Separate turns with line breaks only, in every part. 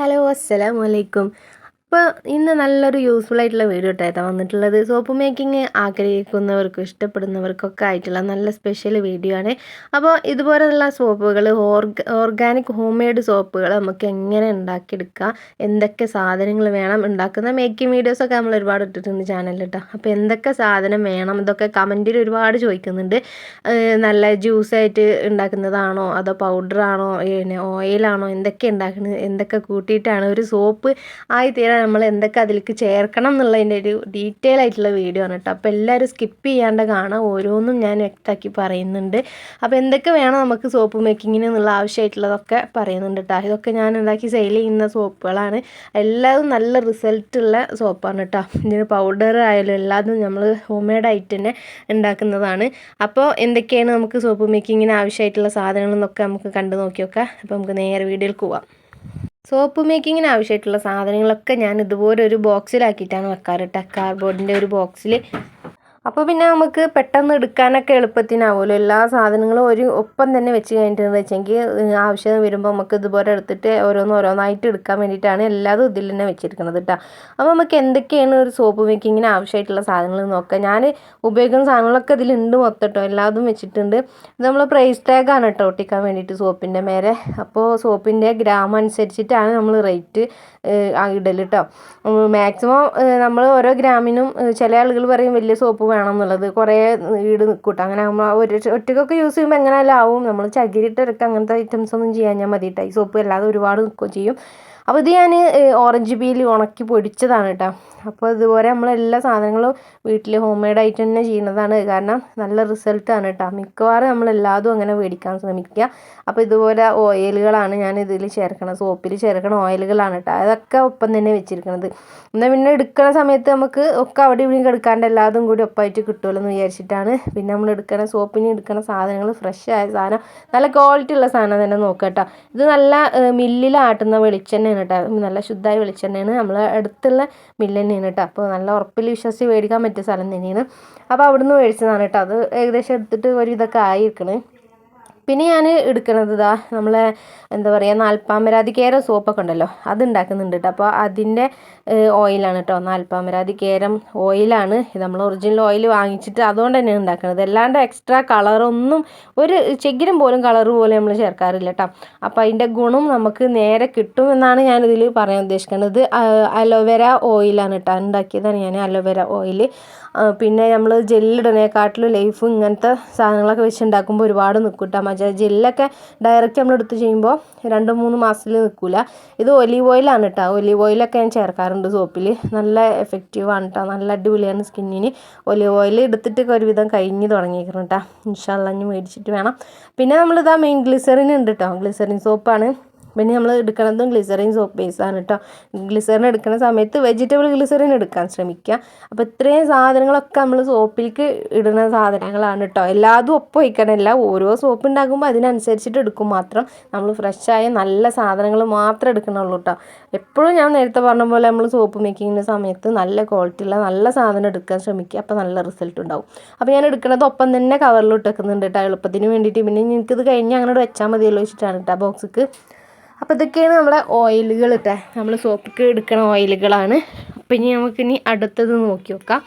Hello അസ്സലാമു അലൈക്കും. അപ്പോൾ ഇന്ന് നല്ലൊരു യൂസ്ഫുൾ ആയിട്ടുള്ള വീഡിയോ ഇട്ടായിട്ടാണ് വന്നിട്ടുള്ളത്. സോപ്പ് മേക്കിംഗ് ആഗ്രഹിക്കുന്നവർക്കും ഇഷ്ടപ്പെടുന്നവർക്കൊക്കെ ആയിട്ടുള്ള നല്ല സ്പെഷ്യൽ വീഡിയോ ആണ്. അപ്പോൾ ഇതുപോലെയുള്ള സോപ്പുകൾ ഓർഗ ഓർഗാനിക് ഹോം മെയ്ഡ് സോപ്പുകൾ നമുക്ക് എങ്ങനെ ഉണ്ടാക്കിയെടുക്കാം എന്തൊക്കെ സാധനങ്ങൾ വേണം ഉണ്ടാക്കുന്ന മേക്കിംഗ് വീഡിയോസൊക്കെ നമ്മൾ ഒരുപാട് ഇട്ടിട്ടുണ്ട് ചാനലിൽ കേട്ടോ അപ്പോൾ എന്തൊക്കെ സാധനം വേണം ഇതൊക്കെ കമന്റിൽ ഒരുപാട് ചോദിക്കുന്നുണ്ട്. നല്ല നല്ല ജ്യൂസായിട്ട് ഉണ്ടാക്കുന്നതാണോ അതോ പൗഡറാണോ പിന്നെ ഓയിലാണോ എന്തൊക്കെ ഉണ്ടാക്കുന്നത് എന്തൊക്കെ കൂട്ടിയിട്ടാണ് ഒരു സോപ്പ് ആയി തീരാൻ നമ്മൾ എന്തൊക്കെ അതിലേക്ക് ചേർക്കണം എന്നുള്ളതിന്റെ ഒരു ഡീറ്റെയിൽ ആയിട്ടുള്ള വീഡിയോ ആണ് കേട്ടോ. അപ്പോൾ എല്ലാവരും സ്കിപ്പ് ചെയ്യാണ്ട് കാണാം. ഓരോന്നും ഞാൻ വ്യക്തമാക്കി പറയുന്നുണ്ട്. അപ്പോൾ എന്തൊക്കെ വേണം നമുക്ക് സോപ്പ് മേക്കിങ്ങിന് എന്നുള്ള ആവശ്യമായിട്ടുള്ളതൊക്കെ പറയുന്നുണ്ട് കേട്ടോ. ഇതൊക്കെ ഞാൻ ഉണ്ടാക്കി സെയിൽ ചെയ്യുന്ന സോപ്പുകളാണ് എല്ലാതും നല്ല റിസൾട്ടുള്ള സോപ്പാണ് കേട്ടോ. ഇതിന് പൗഡർ ആയാലും എല്ലാതും നമ്മൾ ഹോം മെയ്ഡ് ആയിട്ട് തന്നെ ഉണ്ടാക്കുന്നതാണ്. അപ്പോൾ എന്തൊക്കെയാണ് നമുക്ക് സോപ്പ് മേക്കിങ്ങിന് ആവശ്യമായിട്ടുള്ള സാധനങ്ങളെന്നൊക്കെ നമുക്ക് കണ്ടു നോക്കി നോക്കാം അപ്പോൾ നമുക്ക് നേരെ വീഡിയോയിൽ പോവാം. സോപ്പ് മേക്കിങ്ങിന് ആവശ്യമായിട്ടുള്ള സാധനങ്ങളൊക്കെ ഞാൻ ഇതുപോലെ ഒരു ബോക്സിലാക്കിയിട്ടാണ് വെക്കാറ്. കേട്ടോ കാർഡ്ബോർഡിന്റെ ഒരു ബോക്സിൽ അപ്പോൾ പിന്നെ നമുക്ക് പെട്ടെന്ന് എടുക്കാനൊക്കെ എളുപ്പത്തിനാവുമല്ലോ എല്ലാ സാധനങ്ങളും ഒരു ഒപ്പം തന്നെ വെച്ച് കഴിഞ്ഞിട്ടുണ്ടെന്ന് വെച്ചെങ്കിൽ ആവശ്യം വരുമ്പോൾ നമുക്ക് ഇതുപോലെ എടുത്തിട്ട് ഓരോന്ന് ഓരോന്നായിട്ട് എടുക്കാൻ വേണ്ടിയിട്ടാണ് എല്ലാതും ഇതിൽ തന്നെ വെച്ചിരിക്കുന്നത് കേട്ടോ അപ്പോൾ നമുക്ക് എന്തൊക്കെയാണ് ഒരു സോപ്പ് മേക്കിങ്ങിന് ആവശ്യമായിട്ടുള്ള സാധനങ്ങൾ നോക്കാം. ഞാൻ ഉപയോഗിക്കുന്ന സാധനങ്ങളൊക്കെ ഇതിലുണ്ട് മൊത്തം കേട്ടോ എല്ലാതും വെച്ചിട്ടുണ്ട്. ഇത് നമ്മൾ പ്രൈസ് ടാഗാണ് കേട്ടോ ഒട്ടിക്കാൻ വേണ്ടിയിട്ട് സോപ്പിന്റെ മേലെ. അപ്പോൾ സോപ്പിന്റെ ഗ്രാം അനുസരിച്ചിട്ടാണ് നമ്മൾ റേറ്റ് ഇടൽ കേട്ടോ മാക്സിമം നമ്മൾ ഓരോ ഗ്രാമിനും ചില ആളുകൾ പറയും വലിയ സോപ്പ് വേണം എന്നുള്ളത് കുറേ ഈട് നിൽക്കൂട്ടോ അങ്ങനെ ആകുമ്പോൾ ഒരു ഒറ്റക്കൊക്കെ യൂസ് ചെയ്യുമ്പോൾ എങ്ങനെയാലും ആവും. നമ്മൾ ചകിരിട്ടൊക്കെ അങ്ങനത്തെ ഐറ്റംസ് ഒന്നും ചെയ്യാൻ മതി കേട്ടോ ഈ സോപ്പ് അല്ലാതെ ഒരുപാട് നിൽക്കുകയും ചെയ്യും. അപ്പോൾ ഇത് ഞാൻ ഓറഞ്ച് പീൽ ഉണക്കി പൊടിച്ചതാണ് കേട്ടോ അപ്പോൾ ഇതുപോലെ നമ്മൾ എല്ലാ സാധനങ്ങളും വീട്ടിൽ ഹോം മെയ്ഡ് ആയിട്ട് തന്നെ ചെയ്യുന്നതാണ്. കാരണം നല്ല റിസൾട്ട് ആണ് കേട്ടോ മിക്കവാറും നമ്മൾ എല്ലാതും അങ്ങനെ മേടിക്കാൻ ശ്രമിക്കുക. അപ്പോൾ ഇതുപോലെ ഓയിലുകളാണ് ഞാൻ ഇതിൽ ചേർക്കണം സോപ്പിൽ ചേർക്കണ ഓയിലുകളാണ് കേട്ടോ അതൊക്കെ ഒപ്പം തന്നെ വെച്ചിരിക്കുന്നത് എന്നാൽ പിന്നെ എടുക്കുന്ന സമയത്ത് നമുക്ക് ഒക്കെ അവിടെ ഇവിടെയും കിടക്കാണ്ട് എല്ലാതും കൂടി ഒപ്പമായിട്ട് കിട്ടുമല്ലോ എന്ന് വിചാരിച്ചിട്ടാണ്. പിന്നെ നമ്മൾ എടുക്കുന്ന സോപ്പിന് എടുക്കുന്ന സാധനങ്ങൾ ഫ്രഷ് ആയ സാധനം. നല്ല ക്വാളിറ്റി ഉള്ള സാധനം തന്നെ നോക്കുക കേട്ടോ ഇത് നല്ല മില്ലിലാട്ടുന്ന വെളിച്ചെണ്ണയാണ് കേട്ടോ നല്ല ശുദ്ധമായ വെളിച്ചെണ്ണയാണ്. നമ്മൾ അടുത്തുള്ള മില്ല് തന്നെയാണ് കേട്ടോ. അപ്പോൾ നല്ല ഉറപ്പിൽ വിശ്വസിച്ച് മേടിക്കാൻ പറ്റിയ സ്ഥലം തന്നെയാണ്. അപ്പോൾ അവിടുന്ന് മേടിച്ചതാണ് കേട്ടോ. അത് ഏകദേശം എടുത്തിട്ട് ഒരു ഇതൊക്കെ ആയിരിക്കണേ. പിന്നെ ഞാൻ എടുക്കുന്നത് ഇതാ നമ്മളെ എന്താ പറയുക നാൽപ്പാമരാതി കേരം സോപ്പൊക്കെ ഉണ്ടല്ലോ അത് ഉണ്ടാക്കുന്നുണ്ട് കേട്ടോ അപ്പോൾ അതിന്റെ ഓയിലാണ് കേട്ടോ നാൽപ്പാമരാതി കേരം ഓയിലാണ്. ഇത് നമ്മൾ ഒറിജിനൽ ഓയിൽ വാങ്ങിച്ചിട്ട് അതുകൊണ്ട് തന്നെയാണ് ഉണ്ടാക്കുന്നത് അല്ലാണ്ട് എക്സ്ട്രാ കളറൊന്നും ഒരു ചെകിരം പോലും കളർ പോലും നമ്മൾ ചേർക്കാറില്ല കേട്ടോ അപ്പോൾ അതിന്റെ ഗുണം നമുക്ക് നേരെ കിട്ടും എന്നാണ് ഞാനിതിൽ പറയാൻ ഉദ്ദേശിക്കുന്നത് അലോവേര ഓയിലാണ് കേട്ടോ ഉണ്ടാക്കിയതാണ് ഞാൻ അലോവേര ഓയിൽ പിന്നെ നമ്മൾ ജെല്ലിടണേക്കാട്ടിലും ലൈഫ് ഇങ്ങനത്തെ സാധനങ്ങളൊക്കെ വെച്ച് ഉണ്ടാക്കുമ്പോൾ ഒരുപാട് നിൽക്കും കേട്ടോ മറ്റേ ജെല്ലൊക്കെ ഡയറക്റ്റ് നമ്മൾ എടുത്ത് ചെയ്യുമ്പോൾ രണ്ട് മൂന്ന് മാസത്തിൽ നിൽക്കില്ല ഇത് ഒലീവ് ഓയിലാണ് കേട്ടോ ഒലീവ് ഓയിലൊക്കെ ഞാൻ ചേർക്കാറുണ്ട് സോപ്പിൽ നല്ല എഫക്റ്റീവാണ് കേട്ടോ നല്ല അടിപൊളിയാണ് സ്കിന്നിന് ഒലീവ് ഓയിൽ എടുത്തിട്ട് ഒരുവിധം കഴിഞ്ഞ് തുടങ്ങിയിരിക്കണം കേട്ടോ ഇൻഷാല്ല ഇനി മേടിച്ചിട്ട് വേണം. പിന്നെ നമ്മളിതാ മെയിൻ ഗ്ലിസറിൻ ഉണ്ട് കേട്ടോ ഗ്ലിസറിൻ സോപ്പാണ് പിന്നെ നമ്മൾ എടുക്കണതും ഗ്ലിസറിൻ സോപ്പ് ബേസാണ് കേട്ടോ ഗ്ലിസറിൻ എടുക്കുന്ന സമയത്ത് വെജിറ്റബിൾ ഗ്ലിസറിൻ എടുക്കാൻ ശ്രമിക്കുക അപ്പോൾ ഇത്രയും സാധനങ്ങളൊക്കെ നമ്മൾ സോപ്പിലേക്ക് ഇടുന്ന സാധനങ്ങളാണ് കേട്ടോ എല്ലാതും ഒപ്പം വയ്ക്കണമല്ല ഓരോ സോപ്പ് ഉണ്ടാകുമ്പോൾ അതിനനുസരിച്ചിട്ട് എടുക്കും മാത്രം. നമ്മൾ ഫ്രഷായ നല്ല സാധനങ്ങൾ മാത്രം എടുക്കണുള്ളൂ കേട്ടോ എപ്പോഴും ഞാൻ നേരത്തെ പറഞ്ഞ പോലെ നമ്മൾ സോപ്പ് മേക്കിങ്ങിന്റെ സമയത്ത് നല്ല ക്വാളിറ്റി ഉള്ള നല്ല സാധനം എടുക്കാൻ ശ്രമിക്കുക അപ്പോൾ നല്ല റിസൾട്ട് ഉണ്ടാവും. അപ്പോൾ ഞാൻ എടുക്കുന്നത് ഒപ്പം തന്നെ കവറിൽ ഇട്ടേക്കുന്നുണ്ട് കേട്ടോ എളുപ്പത്തിന് വേണ്ടിയിട്ട്. പിന്നെ എനിക്കിത് കഴിഞ്ഞ് അങ്ങനെ വെച്ചാൽ മതിയല്ലോ വെച്ചിട്ടാണ് കേട്ടോ ബോക്സിക്ക് അപ്പോൾ ഇതൊക്കെയാണ് നമ്മളെ ഓയിലുകൾ ഇട്ടേ നമ്മൾ സോപ്പിക്ക് എടുക്കുന്ന ഓയിലുകളാണ് അപ്പം ഇനി നമുക്ക് ഇനി അടുത്തത് നോക്കി നോക്കാം.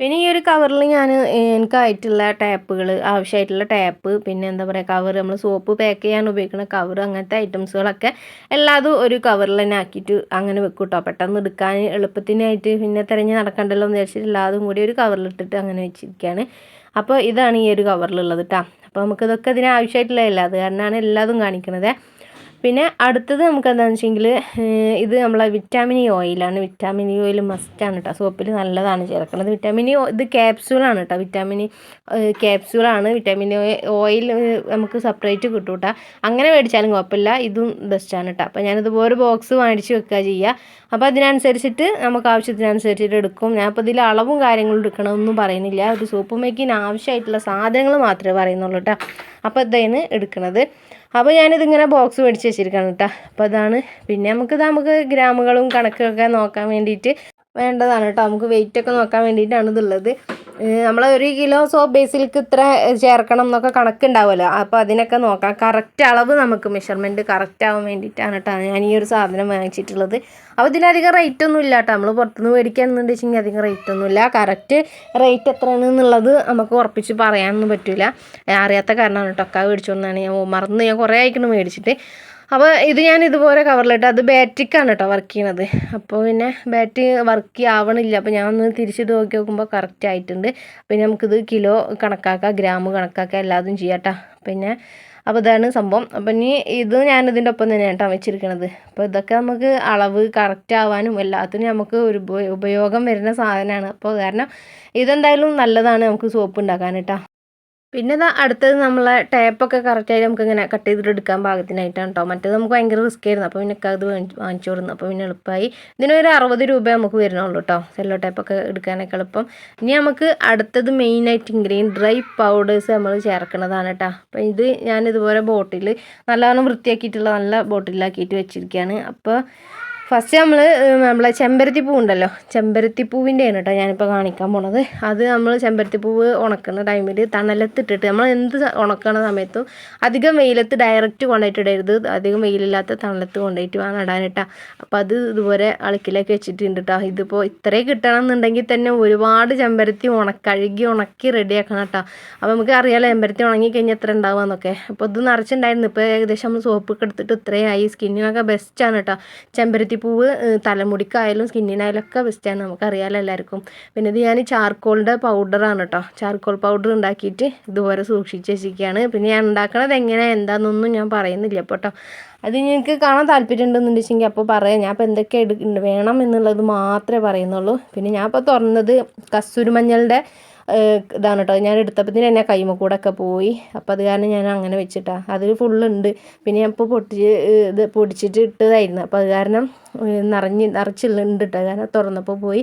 പിന്നെ ഈ ഒരു കവറിൽ ഞാൻ എനിക്കായിട്ടുള്ള ടാപ്പുകൾ ആവശ്യമായിട്ടുള്ള ടാപ്പ് പിന്നെ എന്താ പറയുക കവർ നമ്മൾ സോപ്പ് പാക്ക് ചെയ്യാൻ ഉപയോഗിക്കുന്ന കവർ അങ്ങനത്തെ ഐറ്റംസുകളൊക്കെ എല്ലാതും ഒരു കവറിൽ തന്നെ ആക്കിയിട്ട് അങ്ങനെ വെക്കും കേട്ടോ പെട്ടെന്ന് എടുക്കാൻ എളുപ്പത്തിനായിട്ട് പിന്നെ തിരഞ്ഞ് നടക്കണ്ടല്ലോ എന്ന് വിചാരിച്ചിട്ട് എല്ലാതും കൂടി ഒരു കവറിലിട്ടിട്ട് അങ്ങനെ വെച്ചിരിക്കുകയാണ് അപ്പോൾ ഇതാണ് ഈ ഒരു കവറിലുള്ളത് കേട്ടോ അപ്പോൾ നമുക്കിതൊക്കെ ഇതിന് ആവശ്യമായിട്ടുള്ളതല്ല അത് കാരണമാണ് എല്ലാതും കാണിക്കുന്നത് പിന്നെ അടുത്തത് നമുക്ക് എന്താണെന്ന് വെച്ചെങ്കിൽ ഇത് നമ്മളെ വിറ്റാമിൻ ഇ ഓയിലാണ് വിറ്റാമിൻ ഇ ഓയിൽ മസ്റ്റാണ് കേട്ടോ സോപ്പിൽ നല്ലതാണ് ചേർക്കുന്നത് വിറ്റാമിൻ ഇ ഇത് ക്യാപ്സ്യൂളാണ് കേട്ടോ വിറ്റാമിൻ ഇ ക്യാപ്സ്യൂളാണ് വിറ്റാമിൻ ഓയിൽ നമുക്ക് സെപ്പറേറ്റ് കിട്ടും കേട്ടോ അങ്ങനെ മേടിച്ചാലും കുഴപ്പമില്ല. ഇതും ബെസ്റ്റാണ് കേട്ടോ അപ്പോൾ ഞാനിതുപോലെ ബോക്സ് മേടിച്ച് വെക്കുക ചെയ്യുക അപ്പോൾ അതിനനുസരിച്ചിട്ട് നമുക്ക് ആവശ്യത്തിനനുസരിച്ചിട്ട് എടുക്കും. ഞാൻ അപ്പോൾ ഇതിൽ അളവും കാര്യങ്ങളും എടുക്കണമെന്നും പറയുന്നില്ല. ഒരു സോപ്പ് മേക്കിന് ആവശ്യമായിട്ടുള്ള സാധനങ്ങൾ മാത്രമേ പറയുന്നുള്ളൂ കേട്ടോ അപ്പോൾ ഇതാണ് എടുക്കുന്നത് അപ്പോൾ ഞാനിതിങ്ങനെ ബോക്സ് മേടിച്ച് വെച്ചിരിക്കുകയാണ് കേട്ടോ അപ്പോൾ അതാണ്. പിന്നെ നമുക്കിത് നമുക്ക് ഗ്രാമുകളും കണക്കൊക്കെ നോക്കാൻ വേണ്ടിയിട്ട് വേണ്ടതാണ് കേട്ടോ നമുക്ക് വെയിറ്റൊക്കെ നോക്കാൻ വേണ്ടിയിട്ടാണ് ഇതുള്ളത്. നമ്മൾ ഒരു കിലോ സോപ്പ് ബേസിലേക്ക് ഇത്ര ചേർക്കണം എന്നൊക്കെ കണക്കുണ്ടാവുമല്ലോ. അപ്പോൾ അതിനൊക്കെ നോക്കാം. കറക്റ്റ് അളവ് നമുക്ക് മെഷർമെന്റ് കറക്റ്റ് ആവാൻ വേണ്ടിയിട്ടാണ് കേട്ടോ ഞാൻ ഈ ഒരു സാധനം വാങ്ങിച്ചിട്ടുള്ളത്. അപ്പോൾ ഇതിനധികം റേറ്റ് ഒന്നും ഇല്ല കേട്ടോ നമ്മൾ പുറത്തുനിന്ന് മേടിക്കുകയാണെന്ന് വെച്ചെങ്കിൽ അധികം റേറ്റ് ഒന്നുമില്ല കറക്റ്റ് റേറ്റ് എത്രയാണെന്നുള്ളത് നമുക്ക് ഉറപ്പിച്ച് പറയാനൊന്നും പറ്റില്ല അറിയാത്ത കാരണമാണ് കേട്ടോ ഒക്കെ മേടിച്ചുകൊണ്ടാണ് ഞാൻ മറന്ന് ഞാൻ കുറേ ആയിക്കണം മേടിച്ചിട്ട്. അപ്പോൾ ഇത് ഞാൻ ഇതുപോലെ കവറിലിട്ട് അത് ബാറ്ററിക്കാണ് കേട്ടോ വർക്ക് ചെയ്യണത്. അപ്പോൾ പിന്നെ ബാറ്ററി വർക്ക് ആവണില്ല. അപ്പോൾ ഞാൻ ഒന്ന് തിരിച്ചിട്ട് നോക്കി നോക്കുമ്പോൾ കറക്റ്റ് ആയിട്ടുണ്ട്. പിന്നെ നമുക്കിത് കിലോ കണക്കാക്കാം ഗ്രാം കണക്കാക്കാം എല്ലാതും ചെയ്യാം പിന്നെ അപ്പോൾ ഇതാണ് സംഭവം. അപ്പം ഇനി ഇത് ഞാൻ ഇതിന്റെ ഒപ്പം തന്നെയാണ് കേട്ടോ വെച്ചിരിക്കണത്. അപ്പോൾ ഇതൊക്കെ നമുക്ക് അളവ് കറക്റ്റ് ആവാനും എല്ലാത്തിനും നമുക്ക് ഒരു ഉപയോഗം വരുന്ന സാധനമാണ് അപ്പോൾ കാരണം ഇതെന്തായാലും നല്ലതാണ് നമുക്ക് സോപ്പ് ഉണ്ടാക്കാൻ കേട്ടോ പിന്നെ അടുത്തത് നമ്മളെ ടേപ്പൊക്കെ കറക്റ്റായിട്ട് നമുക്ക് ഇങ്ങനെ കട്ട് ചെയ്തിട്ട് എടുക്കാൻ പാകത്തിനായിട്ടാണ് കേട്ടോ മറ്റേത് നമുക്ക് ഭയങ്കര റിസ്ക് ആയിരുന്നു. അപ്പോൾ പിന്നെ അത് വാങ്ങിച്ചു കൊടുന്നു. അപ്പോൾ പിന്നെ എളുപ്പമായി ഇതിനൊരു അറുപത് രൂപ നമുക്ക് വരുന്നുള്ളൂ കേട്ടോ സെല്ലോ ടേപ്പൊക്കെ എടുക്കാനൊക്കെ എളുപ്പം. ഇനി നമുക്ക് അടുത്തത് മെയിനായിട്ട് ഇൻഗ്രീൻ ഡ്രൈ പൗഡേഴ്സ് നമ്മൾ ചേർക്കുന്നതാണ് കേട്ടോ അപ്പോൾ ഇത് ഞാൻ ഇതുപോലെ ബോട്ടിൽ നല്ലവണ്ണം വൃത്തിയാക്കിയിട്ടുള്ള നല്ല ബോട്ടിലാക്കിയിട്ട് വെച്ചിരിക്കുകയാണ് അപ്പോൾ ഫസ്റ്റ് നമ്മൾ നമ്മളെ ചെമ്പരത്തി പൂ ഉണ്ടല്ലോ ചെമ്പരത്തി പൂവിന്റെയാണ് കേട്ടോ ഞാനിപ്പോൾ കാണിക്കാൻ പോണത്. അത് നമ്മൾ ചെമ്പരത്തി പൂവ് ഉണക്കുന്ന ടൈമിൽ തണലത്തിട്ടിട്ട് നമ്മൾ എന്ത് ഉണക്കണ സമയത്തും അധികം വെയിലത്ത് ഡയറക്റ്റ് കൊണ്ടുപോയിട്ട് അധികം വെയിലില്ലാത്ത തണലത്ത് കൊണ്ടുപോയിട്ട് വേണം ഇടാനിട്ടാ. അപ്പോൾ അത് ഇതുപോലെ അളക്കിലേക്ക് വെച്ചിട്ടുണ്ട് കേട്ടോ ഇതിപ്പോൾ ഇത്രയും കിട്ടണം എന്നുണ്ടെങ്കിൽ തന്നെ ഒരുപാട് ചെമ്പരത്തി ഉണക്ക കഴുകി ഉണക്കി റെഡിയാക്കണം കേട്ടോ അപ്പോൾ നമുക്ക് അറിയാലോ ചെമ്പരത്തി ഉണങ്ങി കഴിഞ്ഞാൽ എത്ര ഉണ്ടാവുകയെന്നൊക്കെ അപ്പോൾ ഇത് നിറച്ചിട്ടുണ്ടായിരുന്നു ഇപ്പോൾ ഏകദേശം നമ്മൾ സോപ്പൊക്കെ എടുത്തിട്ട് ഇത്രയായി. സ്കിന്നിനൊക്കെ ബെസ്റ്റാണ് കേട്ടോ ചെമ്പരത്തി പൂവ് തലമുടിക്കായാലും സ്കിന്നിനായാലും ഒക്കെ ബെസ്റ്റാണ് നമുക്കറിയാമല്ലോ എല്ലാവർക്കും. പിന്നെ ഇത് ഞാൻ ചാർക്കോളിന്റെ പൗഡറാണ് കേട്ടോ ചാർക്കോൾ പൗഡർ ഉണ്ടാക്കിയിട്ട് ഇതുപോലെ സൂക്ഷിച്ച് വെച്ചിരിക്കുകയാണ് പിന്നെ ഞാൻ ഉണ്ടാക്കണത് എങ്ങനെ എന്താണെന്നൊന്നും ഞാൻ പറയുന്നില്ല അപ്പോൾ കേട്ടോ അത് നിങ്ങൾക്ക് കാണാൻ താല്പര്യം ഉണ്ടെന്നുണ്ടെങ്കിൽ അപ്പോൾ പറയാം. ഞാൻ അപ്പോൾ എന്തൊക്കെ എടു വേണം എന്നുള്ളത് മാത്രമേ പറയുന്നുള്ളൂ. പിന്നെ ഞാൻ ഇപ്പോൾ തുറന്നത് കസ്തൂരിമഞ്ഞളുടെ ഇതാണ് കേട്ടോ ഞാൻ എടുത്തപ്പത്തിന് തന്നെ കൈമ കൂടെ ഒക്കെ പോയി. അപ്പോൾ അത് കാരണം ഞാൻ അങ്ങനെ വെച്ചിട്ടാണ് അതിൽ ഫുള്ളുണ്ട് പിന്നെ ഞാൻ ഇപ്പോൾ പൊട്ടിച്ച് ഇത് പൊടിച്ചിട്ട് ഇട്ടതായിരുന്നു. അപ്പോൾ അത് കാരണം നിറഞ്ഞ് നിറച്ചിട്ടുണ്ട് കേട്ടോ കാരണം തുറന്നപ്പോൾ പോയി.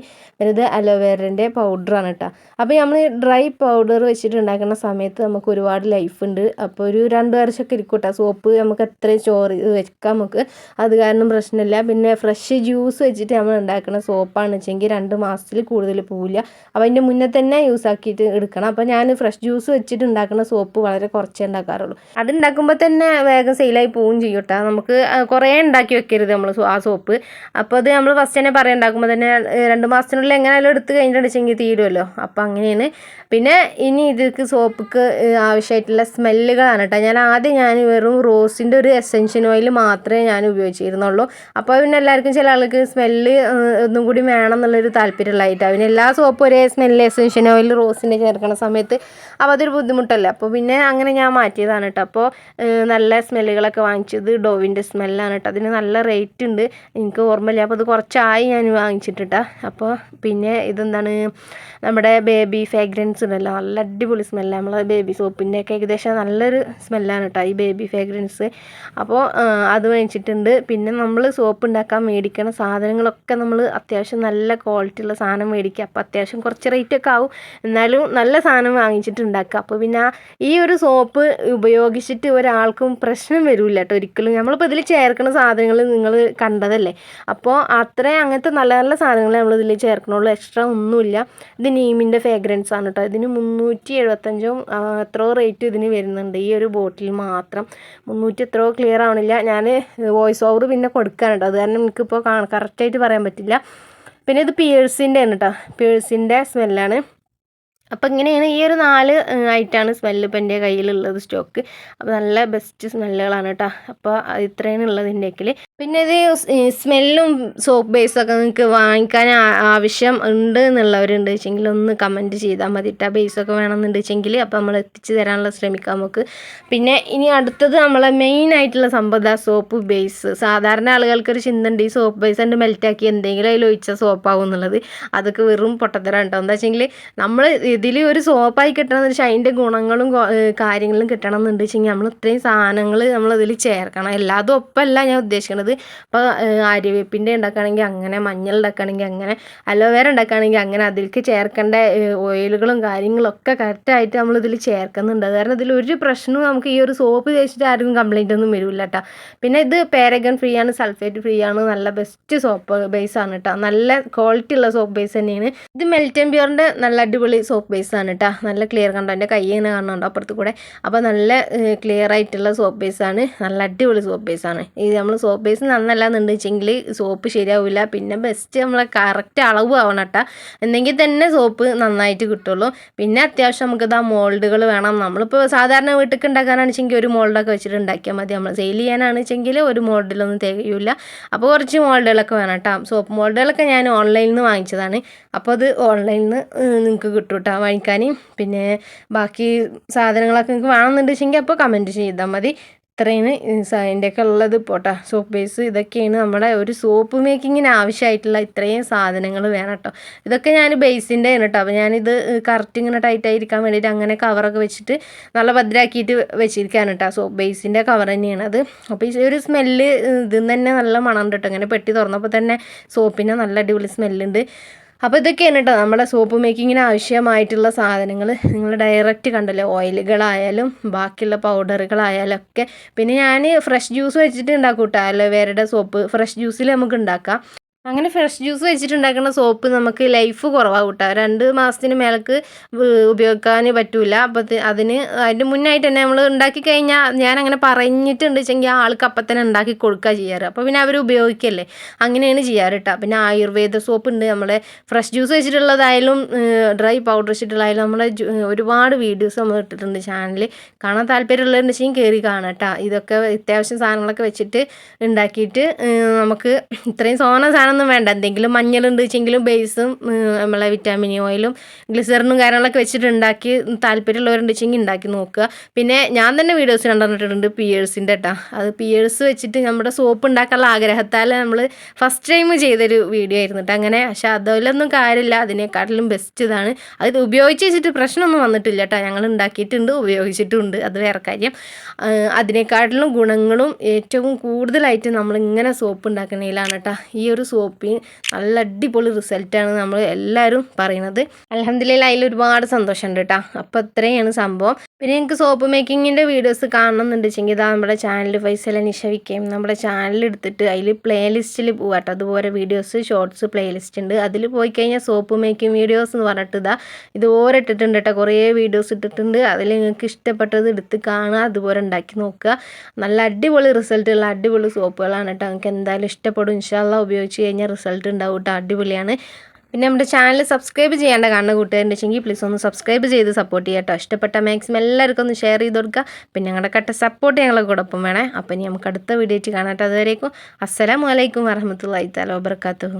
ഇത് അലോവേരന്റെ പൗഡറാണ് കേട്ടോ അപ്പോൾ നമ്മൾ ഡ്രൈ പൗഡർ വെച്ചിട്ട് ഉണ്ടാക്കുന്ന സമയത്ത് നമുക്ക് ഒരുപാട് ലൈഫ് ഉണ്ട് അപ്പോൾ ഒരു രണ്ട് വർഷമൊക്കെ ഇരിക്കും കേട്ടോ സോപ്പ് നമുക്ക് എത്ര ചോറ് വെക്കാം നമുക്ക്. അത് കാരണം പ്രശ്നമില്ല പിന്നെ ഫ്രഷ് ജ്യൂസ് വെച്ചിട്ട് നമ്മൾ ഉണ്ടാക്കുന്ന സോപ്പാണെന്ന് വെച്ചെങ്കിൽ രണ്ട് മാസത്തിൽ കൂടുതൽ പോവില്ല. അപ്പോൾ അതിന്റെ മുന്നേ തന്നെ യൂസ് ആക്കിയിട്ട് എടുക്കണം. അപ്പോൾ ഞാൻ ഫ്രഷ് ജ്യൂസ് വെച്ചിട്ട് ഉണ്ടാക്കുന്ന സോപ്പ് വളരെ കുറച്ചേ ഉണ്ടാക്കാറുള്ളൂ. അത് ഉണ്ടാക്കുമ്പോൾ തന്നെ വേഗം സെയിലായി പോവുകയും ചെയ്യും കേട്ടോ നമുക്ക് കുറേ ഉണ്ടാക്കി വെക്കരുത് നമ്മൾ ആ സോപ്പ്. അപ്പോൾ അത് നമ്മൾ ഫസ്റ്റ് തന്നെ പറയുണ്ടാക്കുമ്പോൾ തന്നെ രണ്ട് മാസത്തിനുള്ളിൽ എങ്ങനെയാലും എടുത്ത് കഴിഞ്ഞിട്ടുണ്ടെങ്കിൽ തീരുമല്ലോ അപ്പോൾ അങ്ങനെയാണ്. പിന്നെ ഇനി ഇതിക്ക് സോപ്പ്ക്ക് ആവശ്യമായിട്ടുള്ള സ്മെല്ലുകളാണ് കേട്ടോ ഞാൻ ആദ്യം ഞാൻ വെറും റോസിന്റെ ഒരു എസെൻഷ്യൻ ഓയിൽ മാത്രമേ ഞാൻ ഉപയോഗിച്ചിരുന്നുള്ളൂ. അപ്പോൾ പിന്നെ എല്ലാവർക്കും ചില ആൾക്ക് സ്മെല്ല് ഒന്നും കൂടി വേണം എന്നുള്ളൊരു താല്പര്യമുള്ളതായിട്ട് പിന്നെ എല്ലാ സോപ്പും ഒരേ സ്മെല്ല് എസെൻഷ്യൻ ഓയിൽ റോസിന്റെ ചേർക്കുന്ന സമയത്ത് അപ്പോൾ അതൊരു ബുദ്ധിമുട്ടല്ല? അപ്പോൾ പിന്നെ അങ്ങനെ ഞാൻ മാറ്റിയതാണ് കേട്ടോ അപ്പോൾ നല്ല സ്മെല്ലുകളൊക്കെ വാങ്ങിച്ചത് ഡോവിന്റെ സ്മെല്ലാണ് കേട്ടോ അതിന് നല്ല റേറ്റ് ഉണ്ട്. എനിക്ക് ഓർമ്മയില്ല. അപ്പോൾ അത് കുറച്ചായി ഞാൻ വാങ്ങിച്ചിട്ടിട്ടാ. അപ്പോൾ പിന്നെ ഇതെന്താണ്? നമ്മുടെ ബേബി ഫ്രാഗ്രൻസ് ഉണ്ടല്ലോ. നല്ല അടിപൊളി സ്മെല്ലാണ് നമ്മളെ ബേബി സോപ്പിന്റെ ഒക്കെ ഏകദേശം നല്ലൊരു സ്മെല്ലാണ് കേട്ടോ ഈ ബേബി ഫ്രാഗ്രൻസ് അപ്പോൾ അത് വാങ്ങിച്ചിട്ടുണ്ട്. പിന്നെ നമ്മൾ സോപ്പ് ഉണ്ടാക്കാൻ മേടിക്കണ സാധനങ്ങളൊക്കെ നമ്മൾ അത്യാവശ്യം നല്ല ക്വാളിറ്റി ഉള്ള സാധനം മേടിക്കുക. അപ്പോൾ അത്യാവശ്യം കുറച്ച് റേറ്റ് ഒക്കെ ആവും. എന്നാലും നല്ല സാധനം വാങ്ങിച്ചിട്ട് ഉണ്ടാക്കുക അപ്പോൾ പിന്നെ ഈ ഒരു സോപ്പ് ഉപയോഗിച്ചിട്ട് ഒരാൾക്കും പ്രശ്നം വരില്ല കേട്ടോ ഒരിക്കലും. നമ്മളിപ്പോൾ ഇതിൽ ചേർക്കുന്ന സാധനങ്ങൾ നിങ്ങൾ കണ്ടതല്ലേ? അപ്പോൾ അത്രയും അങ്ങനത്തെ നല്ല നല്ല സാധനങ്ങൾ ഇതിൽ ചേർക്കണുള്ളൂ. എക്സ്ട്രാ ഒന്നുമില്ല. ഇത് നീമിന്റെ ഫ്രാഗ്രൻസ് ആണ് കേട്ടോ ഇതിന് മുന്നൂറ്റി എഴുപത്തഞ്ചും എത്രയോ റേറ്റ് ഇതിന് വരുന്നുണ്ട്. ഈ ഒരു ബോട്ടിൽ മാത്രം. മുന്നൂറ്റി എത്രയോ ക്ലിയർ ആവണില്ല. ഞാൻ വോയിസ് ഓവർ പിന്നെ കൊടുക്കാനുണ്ട് അത് കാരണം എനിക്കിപ്പോൾ കറക്റ്റായിട്ട് പറയാൻ പറ്റില്ല. പിന്നെ ഇത് പിയേഴ്സിന്റെ ആണ് കേട്ടോ പിയേഴ്സിന്റെ സ്മെല്ലാണ് അപ്പോൾ ഇങ്ങനെയാണ് ഈ ഒരു നാല് ആയിട്ടാണ് സ്മെല്ല് ഇപ്പം എന്റെ കയ്യിലുള്ളത് സ്റ്റോക്ക് അപ്പോൾ നല്ല ബെസ്റ്റ് സ്മെല്ലുകളാണ് കേട്ടോ അപ്പോൾ ഇത്രയാണ് ഉള്ളത് എന്റെ പിന്നെ ഇത് സ്മെല്ലും സോപ്പ് ബേസൊക്കെ നിങ്ങൾക്ക് വാങ്ങിക്കാൻ ആവശ്യം ഉണ്ട് എന്നുള്ളവരുണ്ട് വെച്ചെങ്കിൽ ഒന്ന് കമന്റ് ചെയ്താൽ മതി കേട്ടോ ബേസൊക്കെ വേണമെന്നുണ്ട് വെച്ചെങ്കിൽ അപ്പോൾ നമ്മൾ എത്തിച്ചു തരാനുള്ള ശ്രമിക്കാം നമുക്ക്. പിന്നെ ഇനി അടുത്തത് നമ്മളെ മെയിൻ ആയിട്ടുള്ള സമ്പദ സോപ്പ് ബേസ് സാധാരണ ആളുകൾക്കൊരു ചിന്ത ഉണ്ട് ഈ സോപ്പ് ബേസ് ഉണ്ട് മെൽറ്റാക്കി എന്തെങ്കിലും അതിൽ ഒഴിച്ച സോപ്പാവും എന്നുള്ളത്. അതൊക്കെ വെറും പൊട്ടത്തരം കേട്ടോ എന്താ വെച്ചെങ്കിൽ നമ്മൾ ഇതിൽ ഒരു സോപ്പായി കിട്ടണം എന്ന് വെച്ചാൽ അതിന്റെ ഗുണങ്ങളും കാര്യങ്ങളും കിട്ടണം എന്നുണ്ട് വെച്ചെങ്കിൽ നമ്മൾ ഇത്രയും സാധനങ്ങൾ നമ്മളിതിൽ ചേർക്കണം. എല്ലാതും ഒപ്പമല്ല ഞാൻ ഉദ്ദേശിക്കുന്നത് ഇപ്പോൾ ആര്യവേപ്പിന്റെ ഉണ്ടാക്കുകയാണെങ്കിൽ അങ്ങനെ മഞ്ഞൾ ഉണ്ടാക്കുകയാണെങ്കിൽ അങ്ങനെ അലോവേര ഉണ്ടാക്കുകയാണെങ്കിൽ അങ്ങനെ അതിലേക്ക് ചേർക്കേണ്ട ഓയിലുകളും കാര്യങ്ങളൊക്കെ കറക്റ്റായിട്ട് നമ്മളിതിൽ ചേർക്കുന്നുണ്ട്. കാരണം ഇതിൽ ഒരു പ്രശ്നവും നമുക്ക് ഈ ഒരു സോപ്പ് തേച്ചിട്ട് ആർക്കും കംപ്ലൈന്റ് ഒന്നും വരില്ല കേട്ടോ പിന്നെ ഇത് പാരഗൺ ഫ്രീ ആണ് സൾഫേറ്റ് ഫ്രീ ആണ് നല്ല ബെസ്റ്റ് സോപ്പ് ബേസ് ആണ് കേട്ടോ നല്ല ക്വാളിറ്റി ഉള്ള സോപ്പ് ബേസ് തന്നെയാണ്. ഇത് മെൽറ്റൻ പ്യൂറിന്റെ നല്ല അടിപൊളി സോപ്പ് ബേസ് ആണ് കേട്ടോ നല്ല ക്ലിയർ കണ്ടോ? എന്റെ കൈ ഇങ്ങനെ കാണുന്നുണ്ടോ? അപ്പുറത്ത് കൂടെ. അപ്പോൾ നല്ല ക്ലിയർ ആയിട്ടുള്ള സോപ്പ് ആണ്. നല്ല അടിപൊളി സോപ്പ് ആണ്. ഈ നമ്മൾ സോപ്പ് ബേസ് നന്നല്ല എന്നുണ്ടെച്ചെങ്കിൽ സോപ്പ് ശരിയാവില്ല പിന്നെ ബെസ്റ്റ് നമ്മളെ കറക്റ്റ് അളവ് ആവണം കേട്ടോ എന്നെങ്കിൽ തന്നെ സോപ്പ് നന്നായിട്ട് കിട്ടുള്ളൂ. പിന്നെ അത്യാവശ്യം നമുക്കിത് ആ മോൾഡുകൾ വേണം. നമ്മളിപ്പോൾ സാധാരണ വീട്ടിൽ ഉണ്ടാക്കാനാണെച്ചെങ്കിൽ ഒരു മോൾഡൊക്കെ വെച്ചിട്ട് ഉണ്ടാക്കിയാൽ മതി. നമ്മൾ സെയിൽ ചെയ്യാനാണെച്ചെങ്കിൽ ഒരു മോൾഡിലൊന്നും തികയില്ല അപ്പോൾ കുറച്ച് മോൾഡുകളൊക്കെ വേണം കേട്ടോ സോപ്പ് മോൾഡുകളൊക്കെ ഞാൻ ഓൺലൈനിൽ നിന്ന് വാങ്ങിച്ചതാണ്. അപ്പോൾ അത് ഓൺലൈനിൽ നിന്ന് നിങ്ങൾക്ക് കേട്ടോ വാങ്ങിക്കാൻ പിന്നെ ബാക്കി സാധനങ്ങളൊക്കെ നിങ്ങൾക്ക് വേണമെന്നുണ്ടെങ്കിൽ അപ്പോൾ കമന്റ് ചെയ്താൽ മതി. ഇത്രയാണ് അതിന്റെയൊക്കെ ഉള്ളത് പോട്ടെ സോപ്പ് ബേസ് ഇതൊക്കെയാണ് നമ്മുടെ ഒരു സോപ്പ് മേക്കിങ്ങിന് ആവശ്യമായിട്ടുള്ള ഇത്രയും സാധനങ്ങൾ വേണം കേട്ടോ ഇതൊക്കെ ഞാൻ ബേസിന്റെ ആണ് കേട്ടോ അപ്പോൾ ഞാനിത് കറക്റ്റ് ഇങ്ങനെ ടൈറ്റ് ആയിരിക്കാൻ വേണ്ടിയിട്ട് അങ്ങനെ കവറൊക്കെ വെച്ചിട്ട് നല്ല ഭദ്രാക്കിയിട്ട് വെച്ചിരിക്കുകയാണ് കേട്ടോ സോപ്പ് ബേസിന്റെ കവർ തന്നെയാണ് അത്. അപ്പോൾ ഈ ഒരു സ്മെല്ല് ഇതിൽ നിന്ന് തന്നെ നല്ല മണം കേട്ടോ ഇങ്ങനെ പെട്ടി തുറന്നപ്പോൾ തന്നെ സോപ്പിന് നല്ല അടിപൊളി സ്മെല്ലുണ്ട് അപ്പോൾ ഇതൊക്കെയാണ് കേട്ടോ നമ്മുടെ സോപ്പ് മേക്കിങ്ങിന് ആവശ്യമായിട്ടുള്ള സാധനങ്ങൾ നിങ്ങൾ ഡയറക്റ്റ് കണ്ടല്ലോ ഓയിലുകളായാലും ബാക്കിയുള്ള പൗഡറുകളായാലും ഒക്കെ. പിന്നെ ഞാൻ ഫ്രഷ് ജ്യൂസ് വെച്ചിട്ട് ഉണ്ടാക്കും കേട്ടോ അലോവേരയുടെ സോപ്പ് ഫ്രഷ് ജ്യൂസിൽ നമുക്ക് ഉണ്ടാക്കാം. അങ്ങനെ ഫ്രഷ് ജ്യൂസ് വെച്ചിട്ടുണ്ടാക്കുന്ന സോപ്പ് നമുക്ക് ലൈഫ് കുറവാകും കേട്ടോ രണ്ട് മാസത്തിന് മേലേക്ക് ഉപയോഗിക്കാൻ പറ്റില്ല അപ്പോൾ അതിന് അതിന് മുന്നായിട്ട് തന്നെ നമ്മൾ ഉണ്ടാക്കി കഴിഞ്ഞാൽ ഞാൻ അങ്ങനെ പറഞ്ഞിട്ടുണ്ട് വെച്ചെങ്കിൽ ആൾക്ക് അപ്പം തന്നെ ഉണ്ടാക്കി കൊടുക്കുക ചെയ്യാറ്. അപ്പോൾ പിന്നെ അവർ ഉപയോഗിക്കല്ലേ? അങ്ങനെയാണ് ചെയ്യാറ് കേട്ടോ പിന്നെ ആയുർവേദ സോപ്പ് ഉണ്ട് നമ്മളെ ഫ്രഷ് ജ്യൂസ് വെച്ചിട്ടുള്ളതായാലും ഡ്രൈ പൗഡർ വെച്ചിട്ടുള്ളതായാലും നമ്മളെ ഒരുപാട് വീഡിയോസ് നമ്മൾ ഇട്ടിട്ടുണ്ട് ചാനലിൽ കാണാൻ താല്പര്യമുള്ളതെന്ന് കയറി കാണാം കേട്ടോ ഇതൊക്കെ അത്യാവശ്യം സാധനങ്ങളൊക്കെ വെച്ചിട്ട് ഉണ്ടാക്കിയിട്ട് നമുക്ക് ഇത്രയും സോന സാധനം ഒന്നും വേണ്ട. എന്തെങ്കിലും മഞ്ഞളുണ്ട് വെച്ചെങ്കിലും ബേസും നമ്മളെ വിറ്റാമിൻ ഓയിലും ഗ്ലിസറിനും കാര്യങ്ങളൊക്കെ വെച്ചിട്ട് ഉണ്ടാക്കി താല്പര്യമുള്ളവരുണ്ട് വെച്ചെങ്കിൽ ഉണ്ടാക്കി നോക്കുക. പിന്നെ ഞാൻ തന്നെ വീഡിയോസ് കണ്ടിട്ടുണ്ട് പിയേഴ്സിന്റെ കേട്ടോ അത് പിയേഴ്സ് വെച്ചിട്ട് നമ്മുടെ സോപ്പ് ഉണ്ടാക്കാനുള്ള ആഗ്രഹത്താൽ നമ്മൾ ഫസ്റ്റ് ടൈം ചെയ്തൊരു വീഡിയോ ആയിരുന്നു കേട്ടോ അങ്ങനെ പക്ഷെ അതിലൊന്നും കാര്യമില്ല. അതിനെക്കാട്ടിലും ബെസ്റ്റ് ഇതാണ്. അത് ഉപയോഗിച്ച് വെച്ചിട്ട് പ്രശ്നമൊന്നും വന്നിട്ടില്ല കേട്ടോ ഞങ്ങൾ ഉണ്ടാക്കിയിട്ടുണ്ട് ഉപയോഗിച്ചിട്ടുണ്ട്. അത് വേറെ കാര്യം. അതിനെക്കാട്ടിലും ഗുണങ്ങളും ഏറ്റവും കൂടുതലായിട്ട് നമ്മളിങ്ങനെ സോപ്പ് ഉണ്ടാക്കുന്നതിലാണ് കേട്ടോ ഈ ഒരു സോപ്പ് കോപ്പി. നല്ല അടിപൊളി റിസൾട്ടാണ് നമ്മൾ എല്ലാവരും പറയുന്നത്. അലഹമ്മദില്ല അതിൽ ഒരുപാട് സന്തോഷമുണ്ട് കേട്ടോ അപ്പോൾ ഇത്രയാണ് സംഭവം. പിന്നെ എനിക്ക് സോപ്പ് മേക്കിങ്ങിന്റെ വീഡിയോസ് കാണണമെന്നുണ്ടെങ്കിൽ ഇതാ നമ്മുടെ ചാനൽ ഫൈസല നിഷവിക്കുകയും നമ്മുടെ ചാനൽ എടുത്തിട്ട് അതിൽ പ്ലേലിസ്റ്റിൽ കേട്ടോ അതുപോലെ വീഡിയോസ് ഷോർട്സ് പ്ലേലിസ്റ്റ് ഉണ്ട് അതിൽ പോയി കഴിഞ്ഞാൽ സോപ്പ് മേക്കിംഗ് വീഡിയോസ് എന്ന് പറഞ്ഞിട്ട് ഇതാ ഇതുപോലെ ഇട്ടിട്ടുണ്ട് കേട്ടോ കുറേ വീഡിയോസ് ഇട്ടിട്ടുണ്ട്. അതിൽ നിങ്ങൾക്ക് ഇഷ്ടപ്പെട്ടത് എടുത്ത് കാണുക. അതുപോലെ ഉണ്ടാക്കി നോക്കുക. നല്ല അടിപൊളി റിസൾട്ടുള്ള അടിപൊളി സോപ്പുകളാണ് കേട്ടോ നിങ്ങൾക്ക് എന്തായാലും ഇഷ്ടപ്പെടും. ഇൻഷാല്ല ഉപയോഗിച്ച് കഴിഞ്ഞാൽ റിസൾട്ട് ഉണ്ടാവും കേട്ടോ അടിപൊളിയാണ്. പിന്നെ നമ്മുടെ ചാനൽ സബ്സ്ക്രൈബ് ചെയ്യേണ്ട കാണുന്ന കൂട്ടുകാരുടെ വെച്ചെങ്കിൽ പ്ലീസ് ഒന്ന് സബ്സ്ക്രൈബ് ചെയ്ത് സപ്പോർട്ട് ചെയ്യാം കേട്ടോ ഇഷ്ടപ്പെട്ട മാക്സിമം എല്ലാവർക്കും ഒന്ന് ഷെയർ ചെയ്ത് കൊടുക്കുക. പിന്നെ ഞങ്ങളുടെ കട്ട സപ്പോർട്ട് ഞങ്ങളെ കൂടൊപ്പം വേണേ. അപ്പം ഇനി നമുക്ക് അടുത്ത വീഡിയോ കാണാം അതുവരേക്കും അസ്സലാമലൈക്കും വറഹമത്തല്ലാ ഇത്താലോ വാബർക്കാത്തു